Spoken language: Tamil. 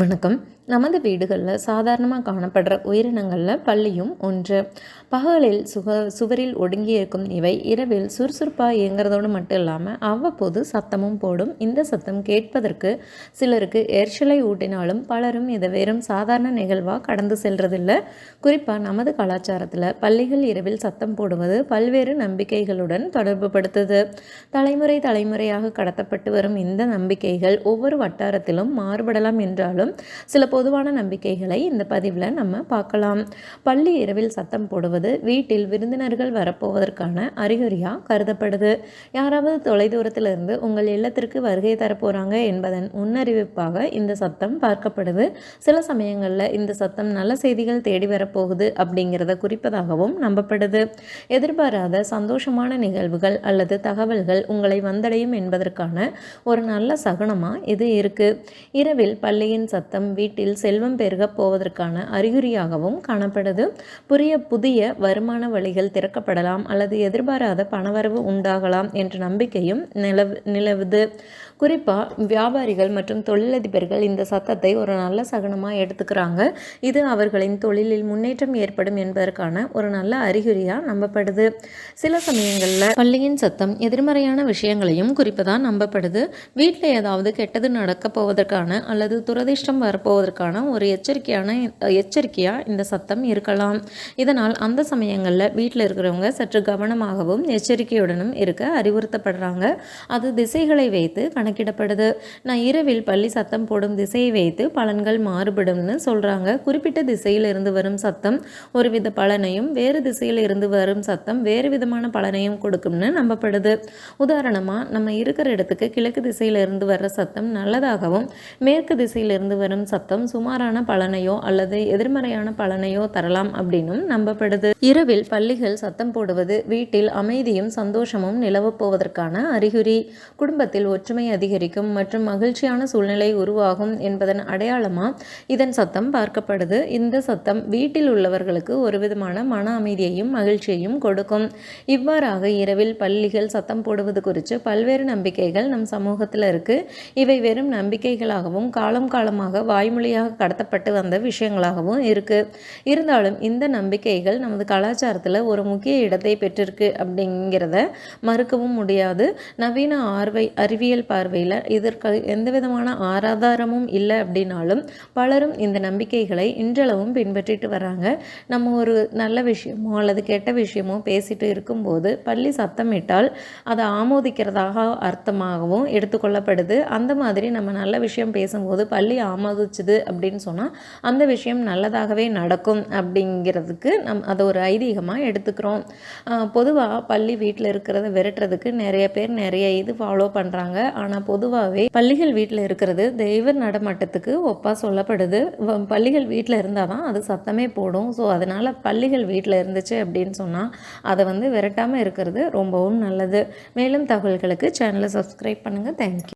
வணக்கம். நமது வீடுகளில் சாதாரணமாக காணப்படுற உயிரினங்களில் பள்ளியும் ஒன்று. பகலில் சுக சுவரில் ஒடுங்கி இருக்கும் இவை இரவில் சுறுசுறுப்பாக இயங்குறதோடு மட்டும் இல்லாமல் அவ்வப்போது சத்தமும் போடும். இந்த சத்தம் கேட்பதற்கு சிலருக்கு எரிச்சலை ஊட்டினாலும் பலரும் இதை வெறும் சாதாரண நிகழ்வாக கடந்து செல்றதில்லை. குறிப்பாக நமது கலாச்சாரத்தில் பள்ளிகள் இரவில் சத்தம் போடுவது பல்வேறு நம்பிக்கைகளுடன் தொடர்பு படுத்துது. தலைமுறை தலைமுறையாக கடத்தப்பட்டு வரும் இந்த நம்பிக்கைகள் ஒவ்வொரு வட்டாரத்திலும் மாறுபடலாம் என்றாலும் சில பொதுவான நம்பிக்கைகளை இந்த பதிவில் நம்ம பார்க்கலாம். பள்ளி இரவில் சத்தம் போடுவது வீட்டில் விருந்தினர்கள் வரப்போவதற்கான அறிகுறியாக கருதப்படுது. யாராவது தொலைதூரத்திலிருந்து உங்கள் இல்லத்திற்கு வருகை தரப்போகிறாங்க என்பதன் முன்னறிவிப்பாக இந்த சத்தம் பார்க்கப்படுது. சில சமயங்களில் இந்த சத்தம் நல்ல செய்திகள் தேடி வரப்போகுது அப்படிங்கிறத குறிப்பதாகவும் நம்பப்படுது. எதிர்பாராத சந்தோஷமான நிகழ்வுகள் அல்லது தகவல்கள் உங்களை வந்தடையும் என்பதற்கான ஒரு நல்ல சகுனமாக இது இருக்குது இரவில் பள்ளியின் சத்தம் வீட்டில் வாழ்க்கையில் செல்வம் பெருகப் போவதற்கான அறிகுறியாகவும் காணப்படுது. புதிய புதிய வருமான வழிகள் திறக்கப்படலாம் அல்லது எதிர்பாராத பணவரவு உண்டாகலாம் என்ற நம்பிக்கையும் நிலவு நிலவுது. குறிப்பாக வியாபாரிகள் மற்றும் தொழிலதிபர்கள் இந்த சத்தத்தை ஒரு நல்ல சகனமாக எடுத்துக்கிறாங்க. இது அவர்களின் தொழிலில் முன்னேற்றம் ஏற்படும் என்பதற்கான ஒரு நல்ல அறிகுறியாக நம்பப்படுது. சில சமயங்களில் பள்ளியின் சத்தம் எதிர்மறையான விஷயங்களையும் குறிப்பதாக நம்பப்படுது. வீட்டில் ஏதாவது கெட்டது நடக்கப் போவதற்கான அல்லது துரதிர்ஷ்டம் வரப்போவதற்கான வருவதற்கான ஒரு எச்சரிக்கையான எச்சரிக்கையாக இந்த சத்தம் இருக்கலாம். இதனால் அந்த சமயங்களில் வீட்டில் இருக்கிறவங்க சற்று கவனமாகவும் எச்சரிக்கையுடனும் இருக்க அறிவுறுத்தப்படுறாங்க. அது திசைகளை வைத்து கணக்கிடப்படுது. நான் இரவில் பள்ளி சத்தம் போடும் திசையை வைத்து பலன்கள் மாறுபடும்னு சொல்கிறாங்க குறிப்பிட்ட திசையில் இருந்து வரும் சத்தம் ஒரு வித பலனையும் வேறு திசையில் இருந்து வரும் சத்தம் வேறு விதமான பலனையும் கொடுக்கும்னு நம்பப்படுது. உதாரணமாக நம்ம இருக்கிற இடத்துக்கு கிழக்கு திசையில் இருந்து வர்ற சத்தம் நல்லதாகவும் மேற்கு திசையிலிருந்து வரும் சத்தம் சுமாரான பலனையோ அல்லது எதிர்மறையான பலனையோ தரலாம் அப்படின்னும் நம்பப்படுது. இரவில் பள்ளிகள் சத்தம் போடுவது வீட்டில் அமைதியும் சந்தோஷமும் நிலவப் போவதற்கான அறிகுறி. குடும்பத்தில் ஒற்றுமை அதிகரிக்கும் மற்றும் மகிழ்ச்சியான சூழ்நிலை உருவாகும் என்பதன் அடையாளமாக இதன் சத்தம் பார்க்கப்படுது. இந்த சத்தம் வீட்டில் உள்ளவர்களுக்கு ஒரு விதமான மன அமைதியையும் மகிழ்ச்சியையும் கொடுக்கும். இவ்வாறாக இரவில் பள்ளிகள் சத்தம் போடுவது குறித்து பல்வேறு நம்பிக்கைகள் நம் சமூகத்தில் இருக்கு. இவை வெறும் நம்பிக்கைகளாகவும் காலம் காலமாக வாய்மொழி வழியாக கடத்தப்பட்டு வந்த விஷயங்களாகவும் இருக்குது இருந்தாலும் இந்த நம்பிக்கைகள் நமது கலாச்சாரத்தில் ஒரு முக்கிய இடத்தை பெற்றிருக்கு அப்படிங்கிறத மறுக்கவும் முடியாது. நவீன ஆர்வை அறிவியல் பார்வையில் இதற்கு எந்த விதமான ஆராதாரமும் இல்லை அப்படின்னாலும் பலரும் இந்த நம்பிக்கைகளை இன்றளவும் பின்பற்றிட்டு வராங்க. நம்ம ஒரு நல்ல விஷயமோ அல்லது கெட்ட விஷயமோ பேசிட்டு இருக்கும்போது பள்ளி சத்தமிட்டால் அதை ஆமோதிக்கிறதாக அர்த்தமாகவும் எடுத்துக்கொள்ளப்படுது அந்த மாதிரி நம்ம நல்ல விஷயம் பேசும்போது பள்ளி ஆமோதிச்சுது அப்படின்னு சொன்னால் அந்த விஷயம் நல்லதாகவே நடக்கும் அப்படிங்கிறதுக்கு நம் அதை ஒரு ஐதீகமாக எடுத்துக்கிறோம். பொதுவாக பள்ளி வீட்டில் இருக்கிறத விரட்டுறதுக்கு நிறைய பேர் நிறைய இது ஃபாலோ பண்ணுறாங்க ஆனால் பொதுவாகவே பள்ளிகள் வீட்டில் இருக்கிறது தெய்வ நடமாட்டத்துக்கு ஒப்பாக சொல்லப்படுது. பள்ளிகள் வீட்டில் இருந்தால் தான் அது சத்தமே போடும். ஸோ அதனால் பள்ளிகள் வீட்டில் இருந்துச்சு அப்படின்னு சொன்னால் அதை வந்து விரட்டாமல் இருக்கிறது ரொம்பவும் நல்லது. மேலும் தகவல்களுக்கு சேனலை சப்ஸ்கிரைப் பண்ணுங்கள் தேங்க்யூ